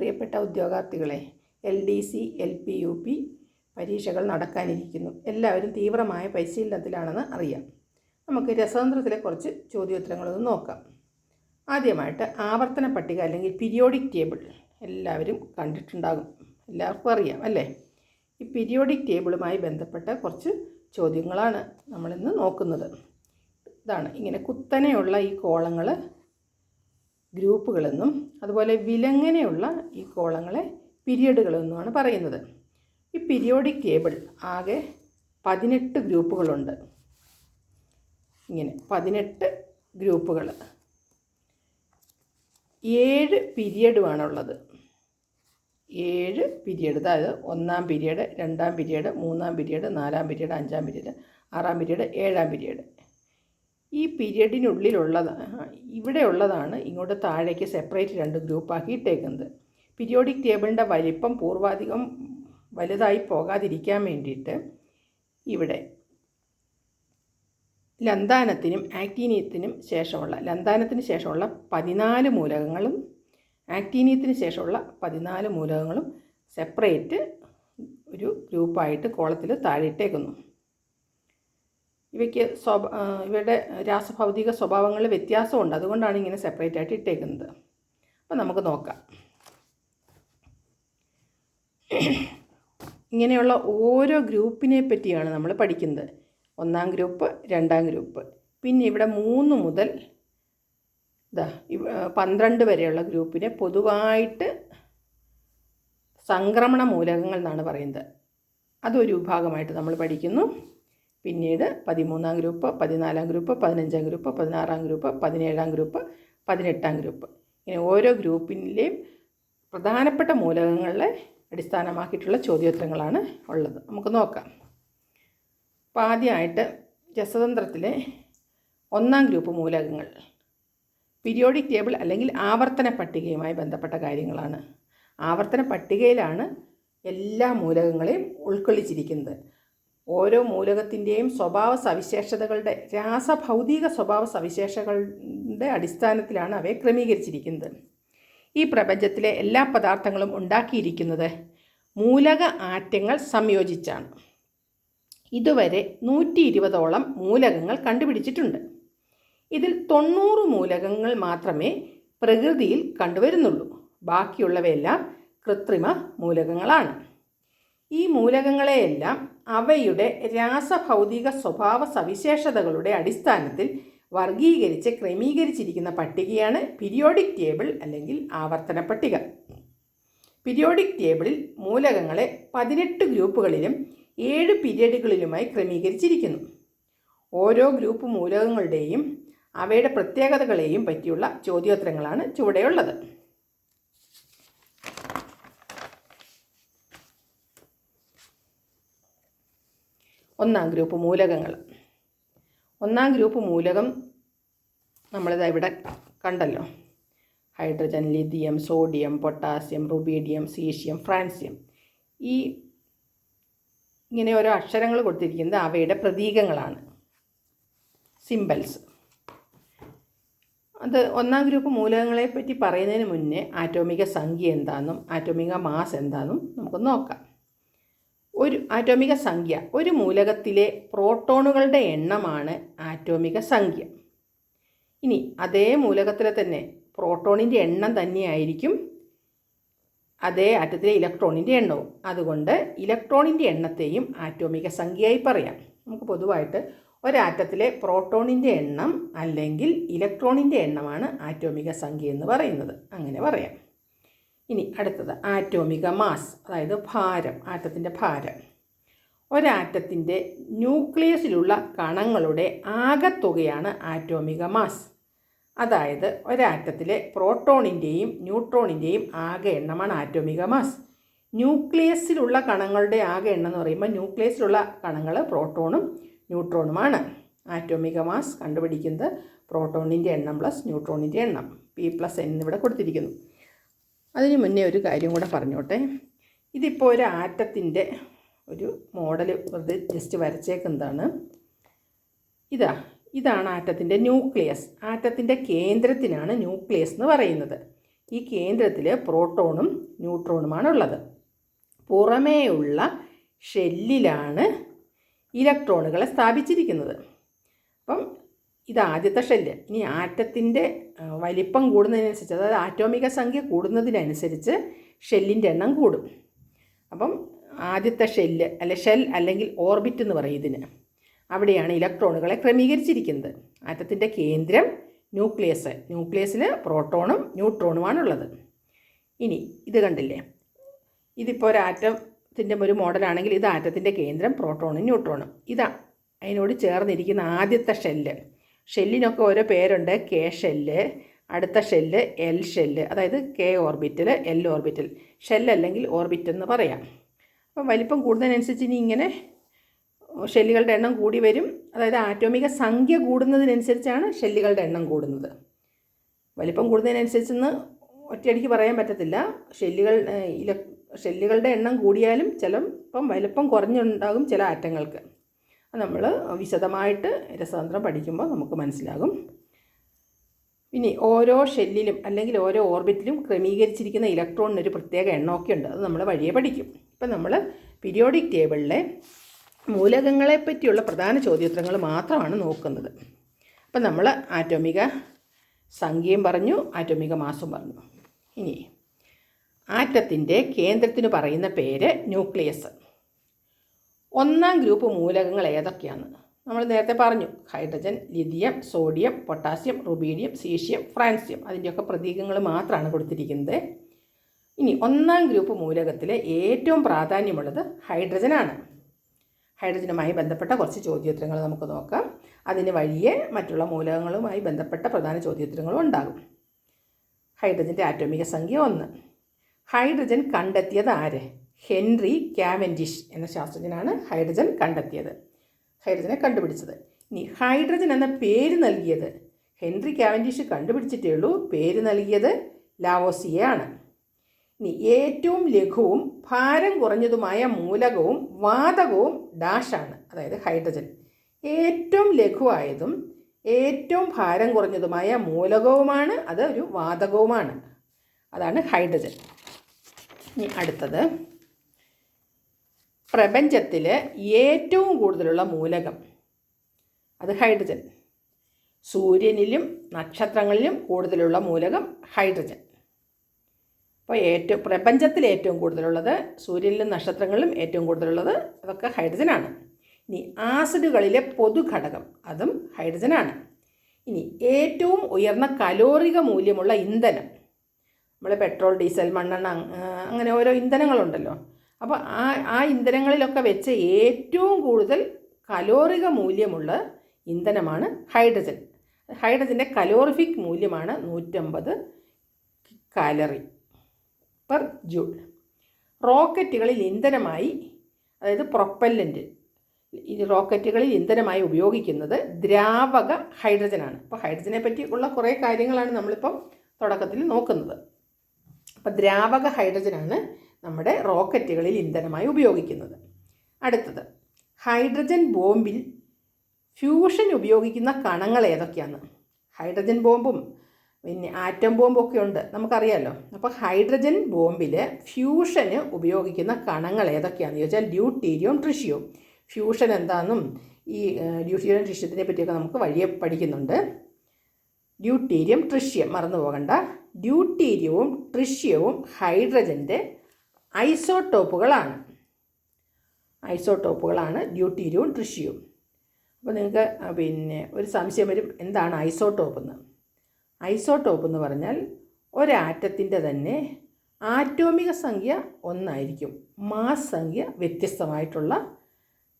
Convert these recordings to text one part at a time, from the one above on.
പ്രിയപ്പെട്ട ഉദ്യോഗാർത്ഥികളെ L D C L P U P പരീക്ഷകൾ നടക്കാനിരിക്കുന്നു. എല്ലാവരും തീവ്രമായ പരിശീലനത്തിലാണെന്ന് അറിയാം. നമുക്ക് രസതന്ത്രത്തിലെ കുറച്ച് ചോദ്യോത്തരങ്ങളൊന്ന് നോക്കാം. ആദ്യമായിട്ട് ആവർത്തന പട്ടിക അല്ലെങ്കിൽ പീരിയോഡിക് ടേബിൾ എല്ലാവരും കണ്ടിട്ടുണ്ടാകും. എല്ലാവർക്കും അറിയാം അല്ലേ? ഈ പീരിയോഡിക് ടേബിളുമായി ബന്ധപ്പെട്ട കുറച്ച് ചോദ്യങ്ങളാണ് നമ്മളിന്ന് നോക്കുന്നത്. ഇതാണ് ഇങ്ങനെ കുത്തനെയുള്ള ഈ കോളങ്ങൾ ഗ്രൂപ്പുകളെന്നും അതുപോലെ വിലങ്ങനെയുള്ള ഈ കോളങ്ങളെ പീരിയഡുകളെന്നുമാണ് പറയുന്നത്. ഈ പീരിയോഡിക് ടേബിൾ ആകെ പതിനെട്ട് ഗ്രൂപ്പുകളുണ്ട്. ഇങ്ങനെ പതിനെട്ട് ഗ്രൂപ്പുകൾ. ഏഴ് പീരിയഡുമാണുള്ളത് ഏഴ് പീരിയഡ് അതായത് ഒന്നാം പീരിയഡ് രണ്ടാം പീരിയഡ് മൂന്നാം പീരിയഡ് നാലാം പീരിയഡ് അഞ്ചാം പീരിയഡ് ആറാം പീരിയഡ് ഏഴാം പീരിയഡ്. ഈ പീരിയഡിനുള്ളിലുള്ളത് ഇവിടെ ഉള്ളതാണ് ഇങ്ങോട്ട് താഴേക്ക് സെപ്പറേറ്റ് രണ്ട് ഗ്രൂപ്പാക്കി ഇട്ടേക്കുന്നത് പീരിയോഡിക് ടേബിളിന്റെ വലിപ്പം പൂർവാധികം വലുതായി പോകാതിരിക്കാൻ വേണ്ടിയിട്ട് ഇവിടെ ലന്താനത്തിനും ആക്ടീനിയത്തിനും ശേഷമുള്ള ലന്താനത്തിന് ശേഷമുള്ള പതിനാല് മൂലകങ്ങളും ആക്ടീനിയത്തിന് ശേഷമുള്ള പതിനാല് മൂലകങ്ങളും സെപ്പറേറ്റ് ഒരു ഗ്രൂപ്പായിട്ട് കോളത്തിൽ താഴെയിട്ടേക്കുന്നു ഇവയ്ക്ക് സ്വഭ ഇവയുടെ രാസഭൗതിക സ്വഭാവങ്ങളിൽ വ്യത്യാസമുണ്ട്. അതുകൊണ്ടാണ് ഇങ്ങനെ സെപ്പറേറ്റ് ആയിട്ട് ഇട്ടേക്കുന്നത്. അപ്പം നമുക്ക് നോക്കാം. ഇങ്ങനെയുള്ള ഓരോ ഗ്രൂപ്പിനെ പറ്റിയാണ് നമ്മൾ പഠിക്കുന്നത്. ഒന്നാം ഗ്രൂപ്പ് രണ്ടാം ഗ്രൂപ്പ്. പിന്നെ ഇവിടെ മൂന്ന് മുതൽ ഇതാ പന്ത്രണ്ട് വരെയുള്ള ഗ്രൂപ്പിനെ പൊതുവായിട്ട് സംക്രമണ മൂലകങ്ങൾ എന്നാണ് പറയുന്നത്. അതൊരു വിഭാഗമായിട്ട് നമ്മൾ പഠിക്കുന്നു. പിന്നീട് പതിമൂന്നാം ഗ്രൂപ്പ് പതിനാലാം ഗ്രൂപ്പ് പതിനഞ്ചാം ഗ്രൂപ്പ് പതിനാറാം ഗ്രൂപ്പ് പതിനേഴാം ഗ്രൂപ്പ് പതിനെട്ടാം ഗ്രൂപ്പ്. ഇങ്ങനെ ഓരോ ഗ്രൂപ്പിന്റെയും പ്രധാനപ്പെട്ട മൂലകങ്ങളെ അടിസ്ഥാനമാക്കിയിട്ടുള്ള ചോദ്യോത്തരങ്ങളാണ് ഉള്ളത്. നമുക്ക് നോക്കാം. അപ്പോൾ ആദ്യമായിട്ട് രസതന്ത്രത്തിലെ ഒന്നാം ഗ്രൂപ്പ് മൂലകങ്ങൾ. പീരിയോഡിക് ടേബിൾ അല്ലെങ്കിൽ ആവർത്തന പട്ടികയുമായി ബന്ധപ്പെട്ട കാര്യങ്ങളാണ്. ആവർത്തന പട്ടികയിലാണ് എല്ലാ മൂലകങ്ങളെയും ഉൾക്കൊള്ളിച്ചിരിക്കുന്നത്. ഓരോ മൂലകത്തിന്റെയും സ്വഭാവ സവിശേഷതകളുടെ രാസഭൗതിക സ്വഭാവ സവിശേഷതകളുടെ അടിസ്ഥാനത്തിലാണ് അവയെ ക്രമീകരിച്ചിരിക്കുന്നത്. ഈ പ്രപഞ്ചത്തിലെ എല്ലാ പദാർത്ഥങ്ങളും ഉണ്ടാക്കിയിരിക്കുന്നത് മൂലക ആറ്റങ്ങൾ സംയോജിച്ചാണ്. ഇതുവരെ നൂറ്റി ഇരുപതോളം മൂലകങ്ങൾ കണ്ടുപിടിച്ചിട്ടുണ്ട്. ഇതിൽ തൊണ്ണൂറ് മൂലകങ്ങൾ മാത്രമേ പ്രകൃതിയിൽ കണ്ടുവരുന്നുള്ളൂ. ബാക്കിയുള്ളവയെല്ലാം കൃത്രിമ മൂലകങ്ങളാണ്. ഈ മൂലകങ്ങളെയെല്ലാം അവയുടെ രാസഭൗതിക സ്വഭാവ സവിശേഷതകളുടെ അടിസ്ഥാനത്തിൽ വർഗീകരിച്ച് ക്രമീകരിച്ചിരിക്കുന്ന പട്ടികയാണ് പീരിയോഡിക് ടേബിൾ അല്ലെങ്കിൽ ആവർത്തന പട്ടിക. പീരിയോഡിക് ടേബിളിൽ മൂലകങ്ങളെ പതിനെട്ട് ഗ്രൂപ്പുകളിലും ഏഴ് പീരിയഡുകളിലുമായി ക്രമീകരിച്ചിരിക്കുന്നു. ഓരോ ഗ്രൂപ്പ് മൂലകങ്ങളുടെയും അവയുടെ പ്രത്യേകതകളെയും പറ്റിയുള്ള ചോദ്യോത്തരങ്ങളാണ് ചുവടെയുള്ളത്. ഒന്നാം ഗ്രൂപ്പ് മൂലകങ്ങൾ. ഒന്നാം ഗ്രൂപ്പ് മൂലകം നമ്മളിത് ഇവിടെ കണ്ടല്ലോ. Hydrogen lithium sodium potassium rubidium caesium francium. ഈ ഇങ്ങനെ ഓരോ അക്ഷരങ്ങൾ കൊടുത്തിരിക്കുന്നത് അവയുടെ പ്രതീകങ്ങളാണ്. സിമ്പിൾസ് അത് ഒന്നാം ഗ്രൂപ്പ് മൂലകങ്ങളെ പറ്റി പറയുന്നതിന് മുന്നേ ആറ്റോമിക സംഖ്യ എന്താണെന്നും ആറ്റോമിക മാസ് എന്താണെന്നും നമുക്ക് നോക്കാം. ഒരു ആറ്റോമിക സംഖ്യ ഒരു മൂലകത്തിലെ പ്രോട്ടോണുകളുടെ എണ്ണമാണ് ആറ്റോമിക സംഖ്യ. ഇനി അതേ മൂലകത്തിലെ തന്നെ പ്രോട്ടോണിന്റെ എണ്ണം തന്നെയായിരിക്കും അതേ ആറ്റത്തിലെ ഇലക്ട്രോണിന്റെ എണ്ണവും. അതുകൊണ്ട് ഇലക്ട്രോണിന്റെ എണ്ണത്തെയും ആറ്റോമിക സംഖ്യയായി പറയാം. നമുക്ക് പൊതുവായിട്ട് ഒരാറ്റത്തിലെ പ്രോട്ടോണിന്റെ എണ്ണം അല്ലെങ്കിൽ ഇലക്ട്രോണിന്റെ എണ്ണമാണ് ആറ്റോമിക സംഖ്യ എന്ന് പറയുന്നത്. അങ്ങനെ പറയാം. ഇനി അടുത്തത് ആറ്റോമിക മാസ് അതായത് ഭാരം ആറ്റത്തിന്റെ ഭാരം. ഒരാറ്റത്തിന്റെ ന്യൂക്ലിയസിലുള്ള കണങ്ങളുടെ ആകത്തുകയാണ് ആറ്റോമിക മാസ്. അതായത് ഒരാറ്റത്തിലെ പ്രോട്ടോണിന്റെയും ന്യൂട്രോണിന്റെയും ആകെ എണ്ണമാണ് ആറ്റോമിക മാസ്. ന്യൂക്ലിയസിലുള്ള കണങ്ങളുടെ ആകെ എണ്ണം എന്ന് പറയുമ്പോൾ ന്യൂക്ലിയസിലുള്ള കണങ്ങൾ പ്രോട്ടോണും ന്യൂട്രോണുമാണ്. ആറ്റോമിക മാസ് കണ്ടുപിടിക്കുന്നത് പ്രോട്ടോണിന്റെ എണ്ണം പ്ലസ് ന്യൂട്രോണിന്റെ എണ്ണം. പി പ്ലസ് എൻ ഇവിടെ കൊടുത്തിരിക്കുന്നു. അതിന് മുന്നേ ഒരു കാര്യം കൂടെ പറഞ്ഞോട്ടെ. ഇതിപ്പോൾ ഒരു ആറ്റത്തിന്റെ ഒരു മോഡൽ വെറുതെ ജസ്റ്റ് വരച്ചേക്കുന്നതാണ്. ഇതാ ഇതാണ് ആറ്റത്തിന്റെ ന്യൂക്ലിയസ്. ആറ്റത്തിന്റെ കേന്ദ്രത്തിനാണ് ന്യൂക്ലിയസ് എന്ന് പറയുന്നത്. ഈ കേന്ദ്രത്തിൽ പ്രോട്ടോണും ന്യൂട്രോണുമാണ് ഉള്ളത് പുറമേയുള്ള ഷെല്ലിലാണ് ഇലക്ട്രോണുകളെ സ്ഥാപിച്ചിരിക്കുന്നത്. അപ്പം ഇത് ആദ്യത്തെ ഷെല്ല്. ഇനി ആറ്റത്തിന്റെ വലിപ്പം കൂടുന്നതിനനുസരിച്ച് അതായത് ആറ്റോമിക സംഖ്യ കൂടുന്നതിനനുസരിച്ച് ഷെല്ലിന്റെ എണ്ണം കൂടും. അപ്പം ആദ്യത്തെ ഷെല്ല് അല്ലെ ഷെൽ അല്ലെങ്കിൽ ഓർബിറ്റ് എന്ന് പറയും ഇതിന്. അവിടെയാണ് ഇലക്ട്രോണുകളെ ക്രമീകരിച്ചിരിക്കുന്നത്. ആറ്റത്തിന്റെ കേന്ദ്രം ന്യൂക്ലിയസ്. ന്യൂക്ലിയസിൽ പ്രോട്ടോണും ന്യൂട്രോണുമാണുള്ളത്. ഇനി ഇത് കണ്ടില്ലേ? ഇതിപ്പോൾ ഒരു ആറ്റത്തിന്റെ ഒരു മോഡലാണെങ്കിൽ ഇത് ആറ്റത്തിന്റെ കേന്ദ്രം പ്രോട്ടോണും ന്യൂട്രോണും. ഇതാ അതിനോട് ചേർന്നിരിക്കുന്ന ആദ്യത്തെ ഷെല്ല്. ഷെല്ലിനൊക്കെ ഓരോ പേരുണ്ട്. കെ ഷെല്ല് അടുത്ത ഷെല്ല് എൽ ഷെല്ല് അതായത് K orbital L orbital. Shell അല്ലെങ്കിൽ ഓർബിറ്റ് എന്ന് പറയാം. അപ്പം വലിപ്പം കൂടുന്നതിനനുസരിച്ച് ഇനി ഇങ്ങനെ ഷെല്ലുകളുടെ എണ്ണം കൂടി വരും. അതായത് ആറ്റോമിക സംഖ്യ കൂടുന്നതിനനുസരിച്ചാണ് ഷെല്ലുകളുടെ എണ്ണം കൂടുന്നത്. വലിപ്പം കൂടുന്നതിനനുസരിച്ചെന്ന് ഒറ്റയടിക്ക് പറയാൻ പറ്റത്തില്ല. ഷെല്ലുകൾ ഇല ഷെല്ലുകളുടെ എണ്ണം കൂടിയാലും ചിലപ്പം വലിപ്പം കുറഞ്ഞുണ്ടാകും ചില ആറ്റങ്ങൾക്ക്. നമ്മൾ വിശദമായിട്ട് രസതന്ത്രം പഠിക്കുമ്പോൾ നമുക്ക് മനസ്സിലാകും. ഇനി ഓരോ ഷെല്ലിലും അല്ലെങ്കിൽ ഓരോ ഓർബിറ്റിലും ക്രമീകരിച്ചിരിക്കുന്ന ഇലക്ട്രോണിന് ഒരു പ്രത്യേക എണ്ണമൊക്കെ ഉണ്ട്. അത് നമ്മൾ വഴിയെ പഠിക്കും. ഇപ്പം നമ്മൾ പീരിയോഡിക് ടേബിളിലെ മൂലകങ്ങളെ പറ്റിയുള്ള പ്രധാന ചോദ്യോത്തരങ്ങൾ മാത്രമാണ് നോക്കുന്നത്. അപ്പം നമ്മൾ ആറ്റോമിക സംഖ്യയും പറഞ്ഞു ആറ്റോമിക മാസും പറഞ്ഞു. ഇനി ആറ്റത്തിന്റെ കേന്ദ്രത്തിന് പറയുന്ന പേര് ന്യൂക്ലിയസ്. ഒന്നാം ഗ്രൂപ്പ് മൂലകങ്ങൾ ഏതൊക്കെയാണ്? നമ്മൾ നേരത്തെ പറഞ്ഞു hydrogen lithium sodium potassium rubidium caesium francium അതിന്റെയൊക്കെ പ്രതീകങ്ങൾ മാത്രമാണ് കൊടുത്തിരിക്കുന്നത്. ഇനി ഒന്നാം ഗ്രൂപ്പ് മൂലകത്തിലെ ഏറ്റവും പ്രാധാന്യമുള്ളത് ഹൈഡ്രജനാണ്. ഹൈഡ്രജനുമായി ബന്ധപ്പെട്ട കുറച്ച് ചോദ്യോത്തരങ്ങൾ നമുക്ക് നോക്കാം. അതിന് വഴിയെ മറ്റുള്ള മൂലകങ്ങളുമായി ബന്ധപ്പെട്ട പ്രധാന ചോദ്യോത്തരങ്ങളും ഉണ്ടാകും. ഹൈഡ്രജന്റെ ആറ്റോമിക സംഖ്യ ഒന്ന്. ഹൈഡ്രജൻ കണ്ടെത്തിയത് ആര്? ഹെൻറി കാവൻഡിഷ് എന്ന ശാസ്ത്രജ്ഞനാണ് ഹൈഡ്രജൻ കണ്ടെത്തിയത്. ഹൈഡ്രജനെ കണ്ടുപിടിച്ചത്. ഇനി ഹൈഡ്രജൻ എന്ന പേര് നൽകിയത്. ഹെൻറി കാവൻഡിഷ് കണ്ടുപിടിച്ചിട്ടേ ഉള്ളൂ. പേര് നൽകിയത് ലാവോസിയെ ആണ് ഇനി ഏറ്റവും ലഘുവും ഭാരം കുറഞ്ഞതുമായ മൂലകവും വാതകവും ഡാഷാണ് അതായത് ഹൈഡ്രജൻ. ഏറ്റവും ലഘുവായതും ഏറ്റവും ഭാരം കുറഞ്ഞതുമായ മൂലകവുമാണ് അത് ഒരു വാതകവുമാണ്. അതാണ് ഹൈഡ്രജൻ. ഇനി അടുത്തത്. പ്രപഞ്ചത്തിൽ ഏറ്റവും കൂടുതലുള്ള മൂലകം അത് ഹൈഡ്രജൻ. സൂര്യനിലും നക്ഷത്രങ്ങളിലും കൂടുതലുള്ള മൂലകം ഹൈഡ്രജൻ. അപ്പോൾ ഏറ്റവും പ്രപഞ്ചത്തിൽ ഏറ്റവും കൂടുതലുള്ളത് സൂര്യനിലും നക്ഷത്രങ്ങളിലും ഏറ്റവും കൂടുതലുള്ളത് അതൊക്കെ ഹൈഡ്രജനാണ്. ഇനി ആസിഡുകളിലെ പൊതുഘടകം അതും ഹൈഡ്രജനാണ്. ഇനി ഏറ്റവും ഉയർന്ന കലോറിക മൂല്യമുള്ള ഇന്ധനം. നമ്മൾ പെട്രോൾ ഡീസൽ മണ്ണെണ്ണ അങ്ങനെ ഓരോ ഇന്ധനങ്ങളുണ്ടല്ലോ. അപ്പോൾ ആ ആ ഇന്ധനങ്ങളിലൊക്കെ വെച്ച് ഏറ്റവും കൂടുതൽ കലോറിക മൂല്യമുള്ള ഇന്ധനമാണ് ഹൈഡ്രജൻ. ഹൈഡ്രജന്റെ കലോറിഫിക് മൂല്യമാണ് നൂറ്റമ്പത് കാലറി പെർ ജൂൾ. റോക്കറ്റുകളിൽ ഇന്ധനമായി അതായത് പ്രൊപ്പല്ലന്റ് ഈ റോക്കറ്റുകളിൽ ഇന്ധനമായി ഉപയോഗിക്കുന്നത് ദ്രാവക ഹൈഡ്രജനാണ്. അപ്പോൾ ഹൈഡ്രജനെ പറ്റി ഉള്ള കുറേ കാര്യങ്ങളാണ് നമ്മളിപ്പം തുടക്കത്തിൽ നോക്കുന്നത്. അപ്പോൾ ദ്രാവക ഹൈഡ്രജനാണ് നമ്മുടെ റോക്കറ്റുകളിൽ ഇന്ധനമായി ഉപയോഗിക്കുന്നത്. അടുത്തത് ഹൈഡ്രജൻ ബോംബിൽ ഫ്യൂഷൻ ഉപയോഗിക്കുന്ന കണങ്ങൾ ഏതൊക്കെയാണ്? ഹൈഡ്രജൻ ബോംബും പിന്നെ ആറ്റം ബോംബും ഒക്കെ ഉണ്ട് നമുക്കറിയാമല്ലോ അപ്പോൾ ഹൈഡ്രജൻ ബോംബിൽ ഫ്യൂഷന് ഉപയോഗിക്കുന്ന കണങ്ങൾ ഏതൊക്കെയാണെന്ന് ചോദിച്ചാൽ ഡ്യൂട്ടീരിയം ട്രിഷ്യോ. ഫ്യൂഷൻ എന്താണെന്നും ഈ ഡ്യൂട്ടീരിയം ട്രിഷ്യത്തിനെ പറ്റിയൊക്കെ നമുക്ക് വഴിയെ പഠിക്കുന്നുണ്ട്. ഡ്യൂട്ടീരിയം ട്രിഷ്യം മറന്നു പോകണ്ട ഡ്യൂട്ടീരിയവും ട്രിഷ്യവും ഹൈഡ്രജന്റെ ഐസോട്ടോപ്പുകളാണ് ഐസോട്ടോപ്പുകളാണ് ഡ്യൂട്ടീരിയവും ട്രിഷ്യവും അപ്പോൾ നിങ്ങൾക്ക് പിന്നെ ഒരു സംശയം വരും എന്താണ് ഐസോടോപ്പ് എന്ന് ഐസോടോപ്പ് എന്ന് പറഞ്ഞാൽ ഒരാറ്റത്തിന്റെ തന്നെ ആറ്റോമിക സംഖ്യ ഒന്നായിരിക്കും. മാസ് സംഖ്യ വ്യത്യസ്തമായിട്ടുള്ള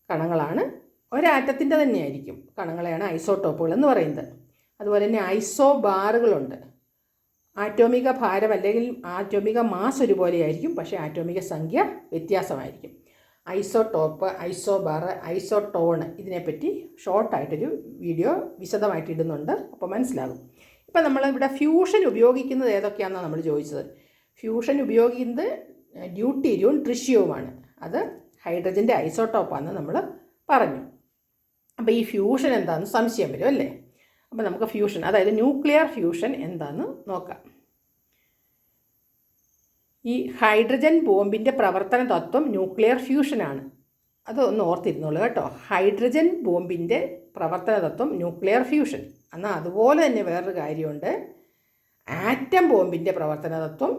കണങ്ങളാണ്. ഒരാറ്റത്തിന്റെ തന്നെയായിരിക്കും കണങ്ങളെയാണ് ഐസോടോപ്പുകൾ എന്ന് പറയുന്നത്. അതുപോലെ തന്നെ ഐസോ ബാറുകളുണ്ട് ആറ്റോമിക ഭാരം അല്ലെങ്കിൽ ആറ്റോമിക മാസ് ഒരുപോലെയായിരിക്കും പക്ഷേ ആറ്റോമിക സംഖ്യ വ്യത്യാസമായിരിക്കും. ഐസോടോപ്പ് ഐസോബാർ ഐസോട്ടോൺ ഇതിനെപ്പറ്റി ഷോർട്ടായിട്ടൊരു വീഡിയോ വിശദമായിട്ട് ഇടുന്നുണ്ട്. അപ്പോൾ മനസ്സിലാകും. ഇപ്പം നമ്മൾ ഇവിടെ ഫ്യൂഷൻ ഉപയോഗിക്കുന്നത് ഏതൊക്കെയാണെന്നാണ് നമ്മൾ ചോദിച്ചത്. ഫ്യൂഷൻ ഉപയോഗിക്കുന്നത് ഡ്യൂട്ടീരിയവും ട്രിഷ്യവുമാണ്. അത് ഹൈഡ്രജന്റെ ഐസോടോപ്പാണെന്ന് നമ്മൾ പറഞ്ഞു. അപ്പോൾ ഈ ഫ്യൂഷൻ എന്താണെന്ന് സംശയം വരും അല്ലേ? അപ്പോൾ നമുക്ക് ഫ്യൂഷൻ അതായത് ന്യൂക്ലിയർ ഫ്യൂഷൻ എന്താണെന്ന് നോക്കാം. ഈ ഹൈഡ്രജൻ ബോംബിന്റെ പ്രവർത്തന തത്വം ന്യൂക്ലിയർ ഫ്യൂഷനാണ് അത് ഒന്ന് ഓർത്തിരുന്നോളൂ കേട്ടോ. ഹൈഡ്രജൻ ബോംബിന്റെ പ്രവർത്തന തത്വം ന്യൂക്ലിയർ ഫ്യൂഷൻ എന്നാൽ അതുപോലെ തന്നെ വേറൊരു കാര്യമുണ്ട്. ആറ്റം ബോംബിന്റെ പ്രവർത്തന തത്വം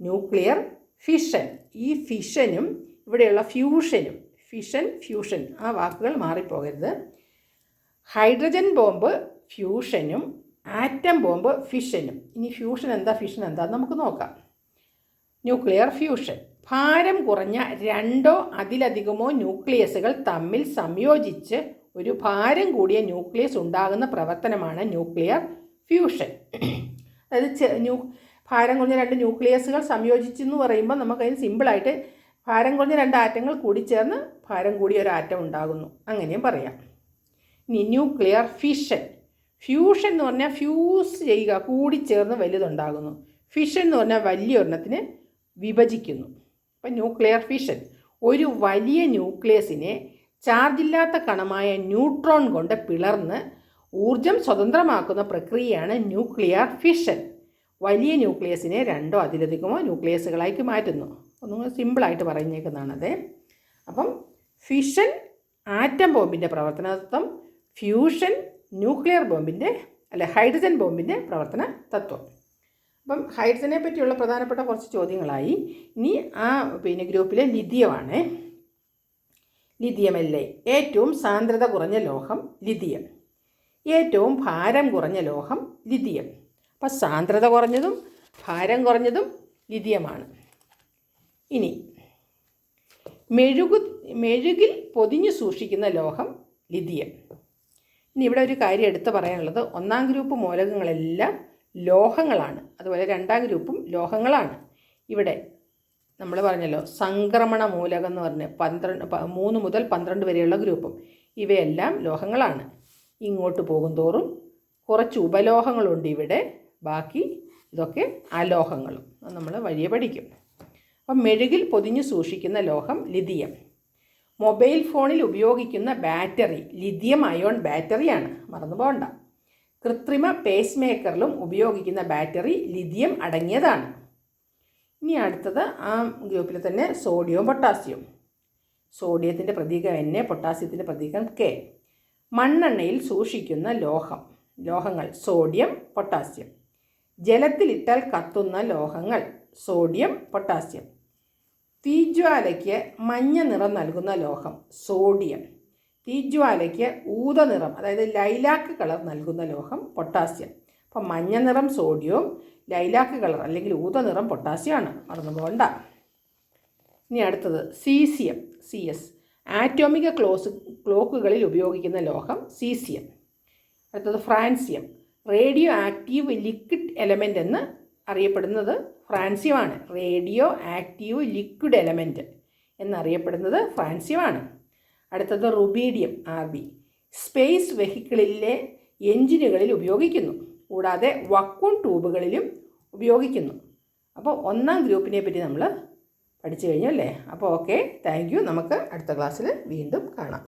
ന്യൂക്ലിയർ ഫിഷൻ ഈ ഫിഷനും ഇവിടെയുള്ള ഫ്യൂഷനും ഫിഷൻ ഫ്യൂഷൻ ആ വാക്കുകൾ മാറിപ്പോകരുത്. ഹൈഡ്രജൻ ബോംബ് ഫ്യൂഷനും ആറ്റം ബോംബ് ഫിഷനും ഇനി ഫ്യൂഷൻ എന്താ? ഫിഷൻ എന്താ? നമുക്ക് നോക്കാം. ന്യൂക്ലിയർ ഫ്യൂഷൻ ഭാരം കുറഞ്ഞ രണ്ടോ അതിലധികമോ ന്യൂക്ലിയസുകൾ തമ്മിൽ സംയോജിച്ച് ഒരു ഭാരം കൂടിയ ന്യൂക്ലിയസ് ഉണ്ടാകുന്ന പ്രവർത്തനമാണ് ന്യൂക്ലിയർ ഫ്യൂഷൻ അതായത് ന്യൂ ഭാരം കുറഞ്ഞ രണ്ട് ന്യൂക്ലിയസുകൾ സംയോജിച്ചെന്ന് പറയുമ്പോൾ നമുക്കതിന് സിമ്പിളായിട്ട് ഭാരം കുറഞ്ഞ രണ്ട് ആറ്റങ്ങൾ കൂടി ചേർന്ന് ഭാരം കൂടിയ ഒരു ആറ്റം ഉണ്ടാകുന്നു. അങ്ങനെയും പറയാം. ഇനി ന്യൂക്ലിയർ ഫിഷൻ ഫ്യൂഷൻ എന്ന് പറഞ്ഞാൽ ഫ്യൂസ് ചെയ്യുക കൂടിച്ചേർന്ന് വലുതുണ്ടാകുന്നു. ഫിഷൻ എന്ന് പറഞ്ഞാൽ വലിയ ഒരെണ്ണത്തിന് വിഭജിക്കുന്നു. അപ്പം ന്യൂക്ലിയർ ഫിഷൻ ഒരു വലിയ ന്യൂക്ലിയസിനെ ചാർജില്ലാത്ത കണമായ ന്യൂട്രോൺ കൊണ്ട് പിളർന്ന് ഊർജം സ്വതന്ത്രമാക്കുന്ന പ്രക്രിയയാണ് ന്യൂക്ലിയർ ഫിഷൻ വലിയ ന്യൂക്ലിയസിനെ രണ്ടോ അതിലധികമോ ന്യൂക്ലിയസുകളായിട്ട് മാറ്റുന്നു. ഒന്നും സിമ്പിളായിട്ട് പറഞ്ഞേക്കുന്നതാണത് അപ്പം ഫിഷൻ ആറ്റം ബോംബിന്റെ പ്രവർത്തനത്വം ഫ്യൂഷൻ ന്യൂക്ലിയർ ബോംബിന്റെ അല്ലെ ഹൈഡ്രജൻ ബോംബിന്റെ പ്രവർത്തന തത്വം. അപ്പം ഹൈഡ്രജനെ പറ്റിയുള്ള പ്രധാനപ്പെട്ട കുറച്ച് ചോദ്യങ്ങളായി. ഇനി ആ പിന്നെ ഗ്രൂപ്പിലെ ലിഥിയമാണ്. ലിഥിയമല്ലേ ഏറ്റവും സാന്ദ്രത കുറഞ്ഞ ലോഹം ലിഥിയം. ഏറ്റവും ഭാരം കുറഞ്ഞ ലോഹം ലിഥിയം. അപ്പം സാന്ദ്രത കുറഞ്ഞതും ഭാരം കുറഞ്ഞതും ലിഥിയമാണ്. ഇനി മെഴുകു മെഴുകിൽ പൊതിഞ്ഞു സൂക്ഷിക്കുന്ന ലോഹം ലിഥിയം. ഇനി ഇവിടെ ഒരു കാര്യം എടുത്തു പറയാനുള്ളത്. ഒന്നാം ഗ്രൂപ്പ് മൂലകങ്ങളെല്ലാം ലോഹങ്ങളാണ്. അതുപോലെ രണ്ടാം ഗ്രൂപ്പും ലോഹങ്ങളാണ്. ഇവിടെ നമ്മൾ പറഞ്ഞല്ലോ സംക്രമണ മൂലകം എന്ന് പറഞ്ഞ് പന്ത്രണ്ട് മൂന്ന് മുതൽ പന്ത്രണ്ട് വരെയുള്ള ഗ്രൂപ്പും. ഇവയെല്ലാം ലോഹങ്ങളാണ്. ഇങ്ങോട്ട് പോകുന്തോറും കുറച്ച് ഉപലോഹങ്ങളുണ്ട് ഇവിടെ. ബാക്കി ഇതൊക്കെ അലോഹങ്ങളും. നമ്മൾ വഴിയെ പഠിക്കും. അപ്പം മെഴുകിൽ പൊതിഞ്ഞു സൂക്ഷിക്കുന്ന ലോഹം ലിഥിയം. മൊബൈൽ ഫോണിൽ ഉപയോഗിക്കുന്ന ബാറ്ററി ലിഥിയം അയോൺ ബാറ്ററിയാണ്. മറന്നു പോകണ്ട. കൃത്രിമ പേസ് മേക്കറിലും ഉപയോഗിക്കുന്ന ബാറ്ററി ലിഥിയം അടങ്ങിയതാണ്. ഇനി അടുത്തത് ആ ഗ്രൂപ്പിൽ തന്നെ സോഡിയവും പൊട്ടാസ്യവും സോഡിയത്തിന്റെ പ്രതീകം എൻ പൊട്ടാസ്യത്തിന്റെ പ്രതീകം കെ മണ്ണെണ്ണയിൽ സൂക്ഷിക്കുന്ന ലോഹം. ലോഹങ്ങൾ സോഡിയം പൊട്ടാസ്യം ജലത്തിലിട്ടാൽ കത്തുന്ന ലോഹങ്ങൾ സോഡിയം പൊട്ടാസ്യം തീജ്വാലയ്ക്ക് മഞ്ഞ നിറം നൽകുന്ന ലോഹം സോഡിയം. തീജ്വാലയ്ക്ക് ഊത നിറം അതായത് ലൈലാക്ക് കളർ നൽകുന്ന ലോഹം പൊട്ടാസ്യം. അപ്പം മഞ്ഞ നിറം സോഡിയവും ലൈലാക്ക് കളർ അല്ലെങ്കിൽ ഊത നിറം പൊട്ടാസ്യമാണ്. മറന്നു പോകണ്ട. ഇനി അടുത്തത് സീസിയം സി എസ് ആറ്റോമിക ക്ലോസ് ക്ലോക്കുകളിൽ ഉപയോഗിക്കുന്ന ലോഹം സീസിയം. അടുത്തത് francium. Radioactive liquid element എന്ന് അറിയപ്പെടുന്നത് ഫ്രാൻസ്യമാണ് റേഡിയോ ആക്റ്റീവ് ലിക്വിഡ് എലമെന്റ് എന്നറിയപ്പെടുന്നത് ഫ്രാൻസ്യമാണ് അടുത്തത് റുബീഡിയം ആർ ബി. സ്പേസ് വെഹിക്കിളിലെ എഞ്ചിനുകളിൽ ഉപയോഗിക്കുന്നു. കൂടാതെ വക്കൂൺ ട്യൂബുകളിലും ഉപയോഗിക്കുന്നു. അപ്പോൾ ഒന്നാം ഗ്രൂപ്പിനെ പറ്റി നമ്മൾ പഠിച്ചു കഴിഞ്ഞു അല്ലേ? അപ്പോൾ ഓക്കെ താങ്ക് നമുക്ക് അടുത്ത ക്ലാസ്സിൽ വീണ്ടും കാണാം.